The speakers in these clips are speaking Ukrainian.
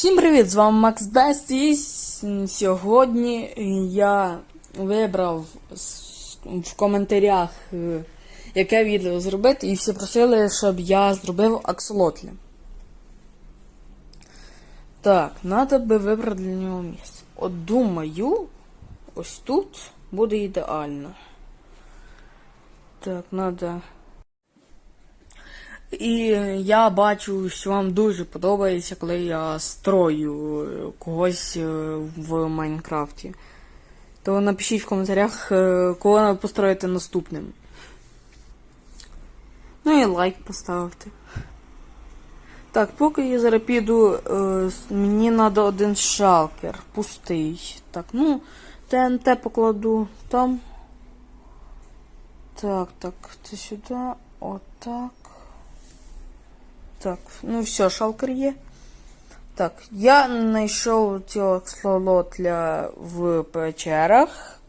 Всім привіт! З вами Макс Бест і сьогодні я вибрав в коментарях, е, яке відео зробити, і всі просили, щоб я зробив аксолотлі. Так, треба би вибрати для нього місце. От думаю, ось тут буде ідеально. Так, треба. І я бачу, що вам дуже подобається, коли я строю когось е, в Майнкрафті. То напишіть в коментарях, е, кого ви построїте наступним. Ну і лайк поставте. Так, поки я зараз піду, е, мені треба один шалкер. Пустий. Так, ну, ТНТ покладу там. Так, так, це сюди. Отак. Так, ну все, шалкер є. Так, я знайшов цього аксолотля в печерах.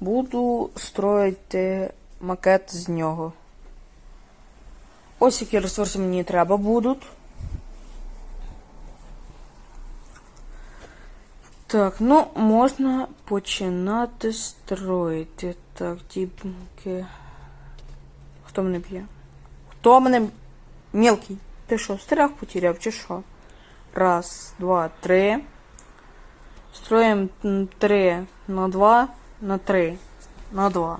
Буду строїти макет з нього. Ось які ресурси мені треба будуть. Так, ну можна починати строїти. Так, тіпки. Хто мене б'є? Хто мене Мелкий, ти що, страх потеряв чи що? Раз, два, три. Строїмо три на два, на три, на два.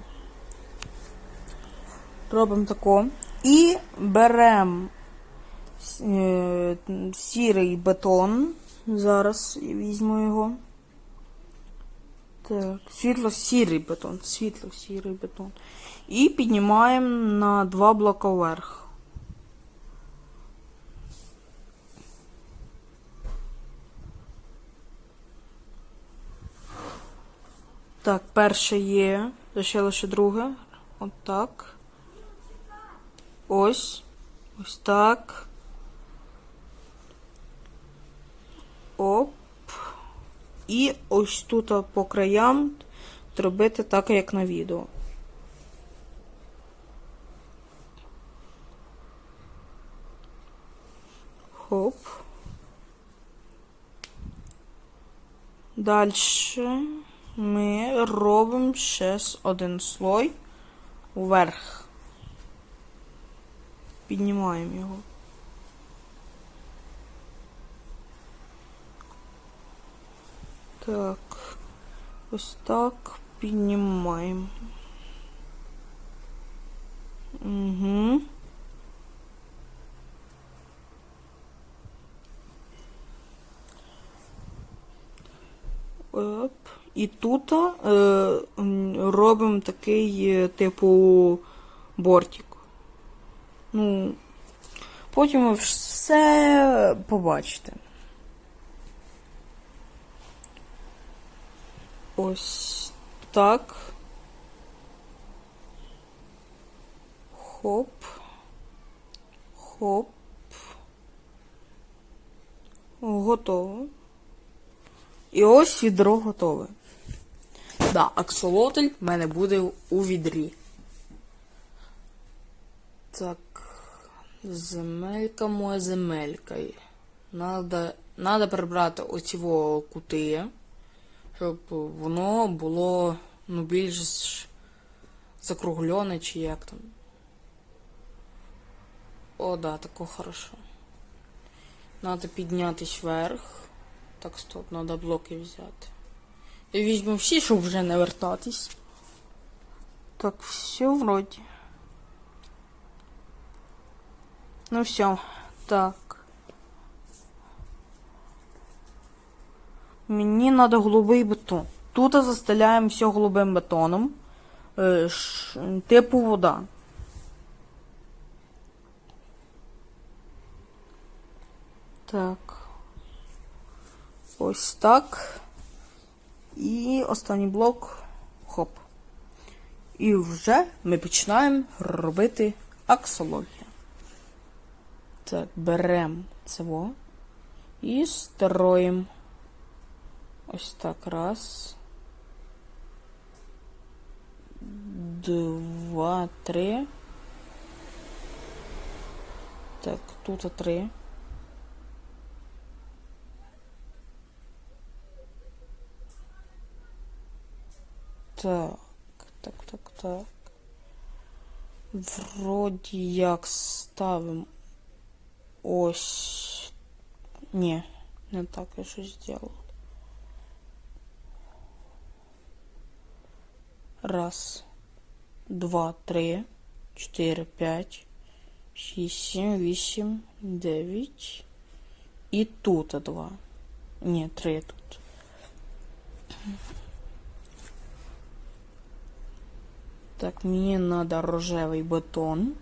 Робимо тако. І беремо е, сірий бетон. Зараз візьму його. Так, світло-сірий бетон. Світло-сірий бетон. І піднімаємо на два блока вверх. Так, перше є. Ще лише друге. От так. Ось. Ось так. Оп. І ось тут по краям зробити так, як на відео. Хоп. Дальше ми робимо ще один слой вверх. Піднімаємо його. Так, ось так піднімаємо. Угу. Оп. І тут е, робимо такий, е, типу, бортик. Ну, потім ви все побачите. Ось так. Хоп. Хоп. Готово. І ось відро готове. Да, аксолотль в мене буде у відрі. Так. Земелька моя земелька. Надо, надо прибрати оці кути, щоб воно було ну, більш закруглене чи як там. О, да, тако хорошо. Надо піднятись вверх. Так, стоп, треба блоки взяти. Візьму всі, щоб вже не вертатись. Так, все вроді. Ну все, так. Мені треба голубий бетон. Тут застеляємо все голубим бетоном. Е, типу вода. Так. Ось так. І останній блок. Хоп. І вже ми починаємо робити аксологію. Так, беремо цього і строїмо. Ось так. Раз. Два, три. Так, тут три. Так, так, так, так. Вроді як ставимо ось. Ні, не так я щось зробив. Раз, два, три, чотири, п'ять, шість, сім, вісім, дев'ять. І тут два. Ні, три тут. Так, мені треба рожевий бетон.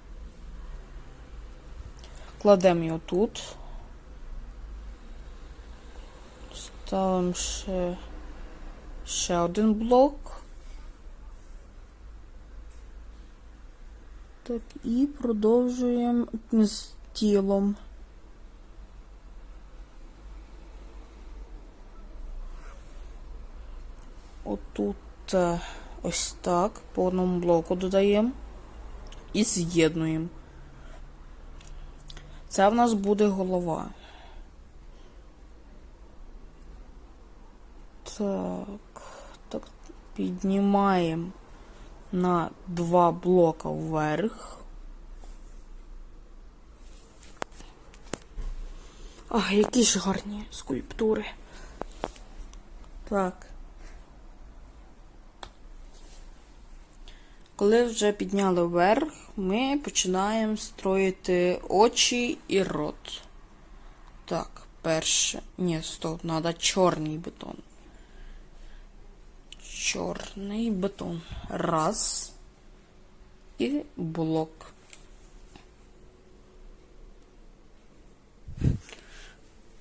Кладемо його тут. Ставимо ще, ще один блок. Так, і продовжуємо з тілом. Отут е, ось так по одному блоку додаємо і з'єднуємо. Це в нас буде голова. Так, так, піднімаємо на два блока вверх. Ах, які ж гарні скульптури. Так. Коли вже підняли вверх, ми починаємо строїти очі і рот. Так, перше. Ні, стоп, треба чорний бетон. Чорний бетон. Раз. І блок.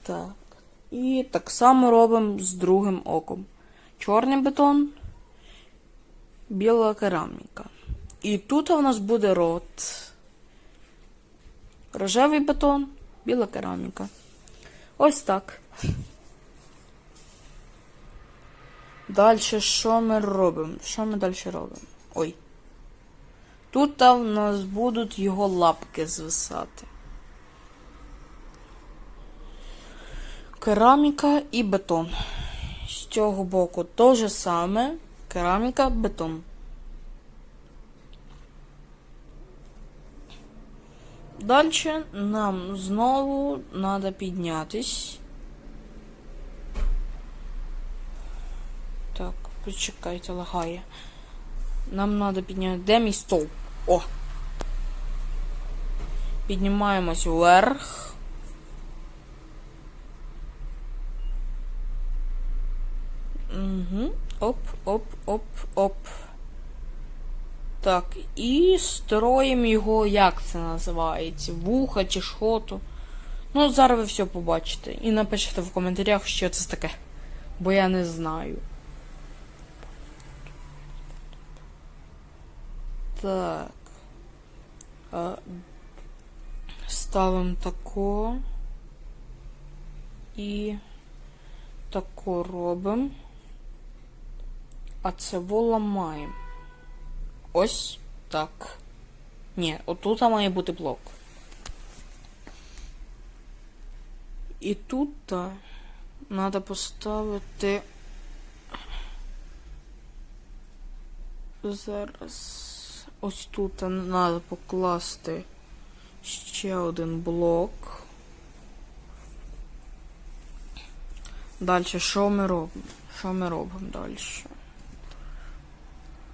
Так. І так само робимо з другим оком. Чорний бетон біла кераміка. І тут у нас буде рот. Рожевий бетон, біла кераміка. Ось так. Далі що ми робимо? Що ми далі робимо? Ой. Тут у нас будуть його лапки звисати. Кераміка і бетон. З цього боку те же саме. Кераміка, бетон. Далі нам знову треба піднятись. Так, почекайте, лагає. Нам треба підняти. Де мій стовп? О! Піднімаємось вверх. Угу. Оп, оп, оп, оп. Так, і строїмо його, як це називається? Вуха чи шхоту. Ну, зараз ви все побачите. І напишіть в коментарях, що це таке. Бо я не знаю. Так. Ставимо тако. І тако робимо. А це ламаємо. Ось так. Ні, отут має бути блок. І тут треба поставити. Зараз ось тут треба покласти ще один блок. Далі що ми робимо? Що ми робимо далі?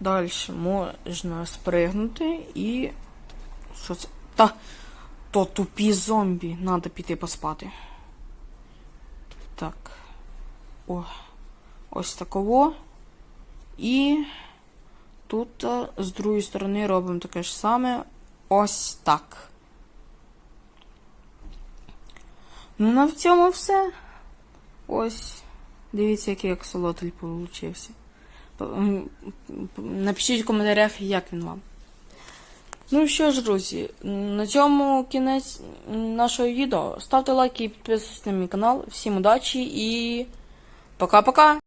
Далі можна спригнути і. Що це? Та то тупі зомбі. Надо піти поспати. Так. О. Ось таково. І тут а, з другої сторони робимо таке ж саме. Ось так. Ну, на в цьому все. Ось. Дивіться, який аксолотль получився. Напишіть в коментарях, як він вам. Ну що ж, друзі, на цьому кінець нашого відео. Ставте лайки і підписуйтесь на мій канал. Всім удачі і пока-пока!